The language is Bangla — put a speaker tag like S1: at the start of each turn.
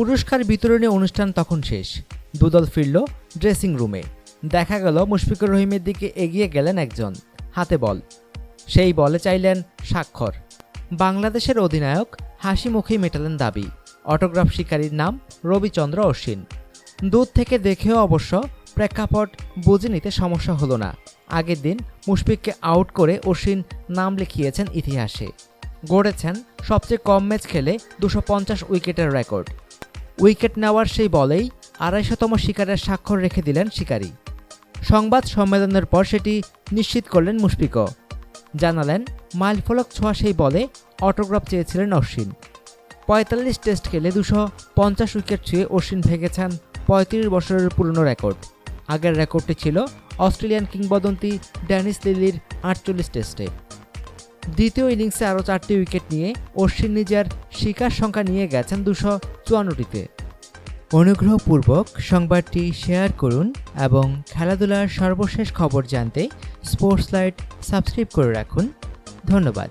S1: পুরস্কার বিতরণী অনুষ্ঠান তখন শেষ। দুদল ফিরল ড্রেসিং রুমে। দেখা গেল মুশফিকুর রহিমের দিকে এগিয়ে গেলেন একজন, হাতে বল। সেই বলে চাইলেন স্বাক্ষর। বাংলাদেশের অধিনায়ক হাসি মুখেই মেটালেন দাবি। অটোগ্রাফ শিকারীর নাম রবিচন্দ্র অশ্বিন। দূর থেকে দেখেও অবশ্য প্রেক্ষাপট বুঝে নিতে সমস্যা হলো না। আগের দিন মুশফিককে আউট করে অশ্বিন নাম লিখিয়েছেন ইতিহাসে। গড়েছেন সবচেয়ে কম ম্যাচ খেলে দুশো পঞ্চাশ উইকেটের রেকর্ড। উইকেট নেওয়ার সেই বলেই আড়াইশতম শিকারের স্বাক্ষর রেখে দিলেন শিকারী। সংবাদ সম্মেলনের পর সেটি নিশ্চিত করলেন মুশফিকও। জানালেন, মাইলফলক ছোঁয়া সেই বলে অটোগ্রাফ চেয়েছিলেন অশ্বিন। পঁয়তাল্লিশ টেস্ট খেলে দুশো পঞ্চাশ উইকেট ছুঁয়ে অশ্বিন ভেঙেছেন পঁয়ত্রিশ বছরের পুরনো রেকর্ড। আগের রেকর্ডটি ছিল অস্ট্রেলিয়ান কিংবদন্তি ড্যানিস লিলির আটচল্লিশ টেস্টে। দ্বিতীয় ইনিংসে আরও চারটি উইকেট নিয়ে অশ্বিন নিজের শিকার সংখ্যা নিয়ে গেছেন দুশো চুয়ান্নটিতে। অনুগ্রহপূর্বক সংবাদটি শেয়ার করুন এবং খেলাধুলার সর্বশেষ খবর জানতে স্পোর্টস লাইট সাবস্ক্রাইব করে রাখুন। ধন্যবাদ।